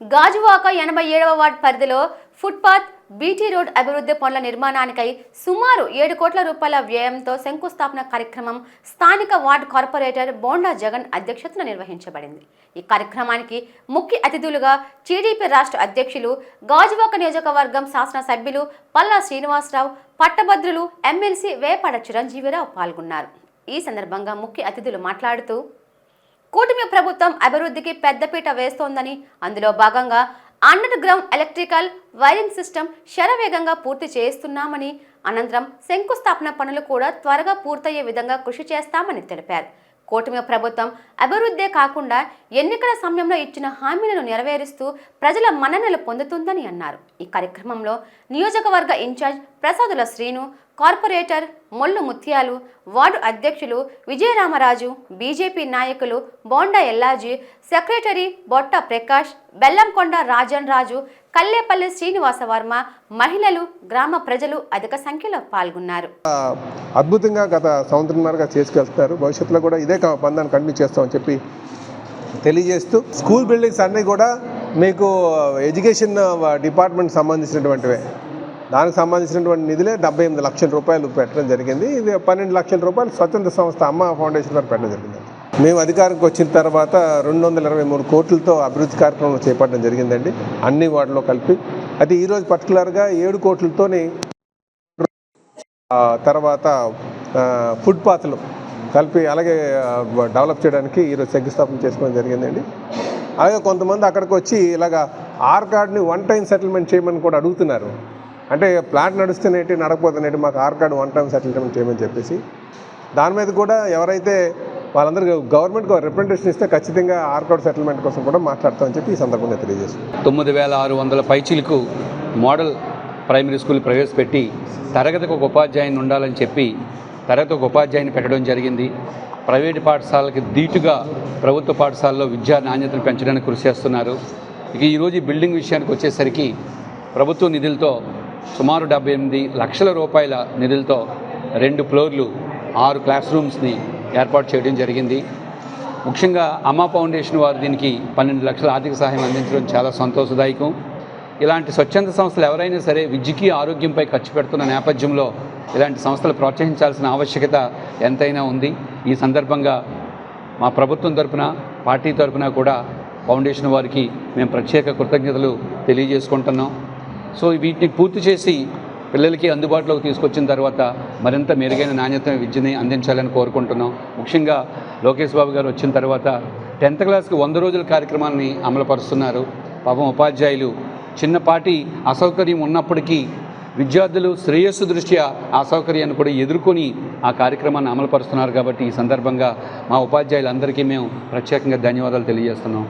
గాజువాక ఎనభై ఏడవ వార్డ్ పరిధిలో ఫుట్పాత్ బీటీ రోడ్ అభివృద్ధి పనుల నిర్మాణానికై సుమారు ఏడు కోట్ల రూపాయల వ్యయంతో శంకుస్థాపన కార్యక్రమం స్థానిక వార్డ్ కార్పొరేటర్ బోండా జగన్ అధ్యక్షతన నిర్వహించబడింది. ఈ కార్యక్రమానికి ముఖ్య అతిథులుగా టీడీపీ రాష్ట్ర అధ్యక్షులు గాజువాక నియోజకవర్గం శాసనసభ్యులు పల్లా శ్రీనివాసరావు పట్టభద్రులు ఎమ్మెల్సీ వేపాడ చిరంజీవిరావు పాల్గొన్నారు. ఈ సందర్భంగా ముఖ్య అతిథులు మాట్లాడుతూ కూటమి ప్రభుత్వం అభివృద్ధికి పెద్దపీట వేస్తోందని అందులో భాగంగా underground electrical wiring system శరవేగంగా పూర్తి చేస్తున్నామని అనంతరం శంకుస్థాపన పనులు కూడా త్వరగా పూర్తయ్యే విధంగా కృషి చేస్తామని తెలిపారు. కూటమి ప్రభుత్వం అభివృద్ధే కాకుండా ఎన్నికల సమయంలో ఇచ్చిన హామీలను నెరవేరుస్తూ ప్రజల మన్ననలు పొందుతుందని అన్నారు. ఈ కార్యక్రమంలో నియోజకవర్గ incharge Prasadula Srinu corporator Mollu Mutyalu ward అధ్యక్షులు విజయరామరాజు బీజేపీ నాయకులు బోండా ఎల్లాజీ సెక్రటరీ బొట్ట ప్రకాష్ బెల్లంకొండ రాజన్ రాజు కల్లేపల్లి శ్రీనివాస వర్మ మహిళలు గ్రామ ప్రజలు అధిక సంఖ్యలో పాల్గొన్నారు. అద్భుతంగా గత సంవత్సరంగా చేసుకెళ్తారు భవిష్యత్తులో కూడా ఇదే బంధాన్ని కంటిన్యూ చేస్తామని చెప్పి తెలియజేస్తూ స్కూల్ బిల్డింగ్స్ అన్నీ కూడా మీకు ఎడ్యుకేషన్ డిపార్ట్మెంట్ సంబంధించినటువంటివే. దానికి సంబంధించినటువంటి నిధులే డెబ్బై ఎనిమిది లక్షల రూపాయలు పెట్టడం జరిగింది. ఇది పన్నెండు లక్షల రూపాయలు స్వతంత్ర సంస్థ అమ్మ ఫౌండేషన్ వారు పెట్టడం జరిగింది. మేము అధికారంకి వచ్చిన తర్వాత రెండు వందల ఇరవై మూడు కోట్లతో అభివృద్ధి కార్యక్రమం చేపట్టడం జరిగిందండి. అన్ని వాటిలో కలిపి. అయితే ఈరోజు పర్టికులర్గా ఏడు కోట్లతోని తర్వాత ఫుట్పాత్లు కలిపి అలాగే డెవలప్ చేయడానికి ఈరోజు శంకుస్థాపన చేసుకోవడం జరిగిందండి. అలాగే కొంతమంది అక్కడికి వచ్చి ఇలాగా ఆర్ కార్డ్ని వన్ టైం సెటిల్మెంట్ చేయమని కూడా అడుగుతున్నారు. అంటే ప్లాట్ నడుస్తున్నట్టు నడకపోతున్నట్టు మాకు R card one time settlement చేయమని చెప్పేసి దాని మీద కూడా ఎవరైతే వాళ్ళందరూ గవర్నమెంట్కి రిప్రజెంటేషన్ ఇస్తే ఖచ్చితంగా ఆర్ కార్డు సెటిల్మెంట్ కోసం కూడా మాట్లాడతామని చెప్పి ఈ సందర్భంగా తెలియజేస్తున్నాం. తొమ్మిది వేల ఆరు వందల పైచీలకు మోడల్ ప్రైమరీ స్కూల్ ప్రవేశపెట్టి తరగతికి ఒక ఉపాధ్యాయుని ఉండాలని చెప్పి తరగతి ఒక ఉపాధ్యాయుని పెట్టడం జరిగింది. ప్రైవేటు పాఠశాలకి ధీటుగా ప్రభుత్వ పాఠశాలలో విద్యా నాణ్యతను పెంచడానికి కృషి చేస్తున్నారు. ఇక ఈరోజు ఈ బిల్డింగ్ విషయానికి వచ్చేసరికి ప్రభుత్వ నిధులతో సుమారు డెబ్బై ఎనిమిది లక్షల రూపాయల నిధులతో రెండు ఫ్లోర్లు ఆరు క్లాస్ రూమ్స్ని ఏర్పాటు చేయడం జరిగింది. ముఖ్యంగా అమ్మా ఫౌండేషన్ వారు దీనికి పన్నెండు లక్షల ఆర్థిక సహాయం అందించడం చాలా సంతోషదాయకం. ఇలాంటి స్వచ్ఛంద సంస్థలు ఎవరైనా సరే విద్యకి ఆరోగ్యంపై ఖర్చు పెడుతున్న నేపథ్యంలో ఇలాంటి సంస్థలు ప్రోత్సహించాల్సిన ఆవశ్యకత ఎంతైనా ఉంది. ఈ సందర్భంగా మా ప్రభుత్వం తరపున పార్టీ తరపున కూడా ఫౌండేషన్ వారికి మేము ప్రత్యేక కృతజ్ఞతలు తెలియజేసుకుంటున్నాం. సో వీటిని పూర్తి చేసి పిల్లలకి అందుబాటులోకి తీసుకొచ్చిన తర్వాత మరింత మెరుగైన నాణ్యత విద్యని అందించాలని కోరుకుంటున్నాం. ముఖ్యంగా లోకేష్ బాబు గారు వచ్చిన తర్వాత టెన్త్ క్లాస్కి వంద రోజుల కార్యక్రమాన్ని అమలుపరుస్తున్నారు. పాపం ఉపాధ్యాయులు చిన్నపాటి అసౌకర్యం ఉన్నప్పటికీ విద్యార్థులు శ్రేయస్సు దృష్ట్యా ఆ అసౌకర్యాన్ని కూడా ఎదుర్కొని ఆ కార్యక్రమాన్ని అమలుపరుస్తున్నారు కాబట్టి ఈ సందర్భంగా మా ఉపాధ్యాయులందరికీ మేము ప్రత్యేకంగా ధన్యవాదాలు తెలియజేస్తున్నాం.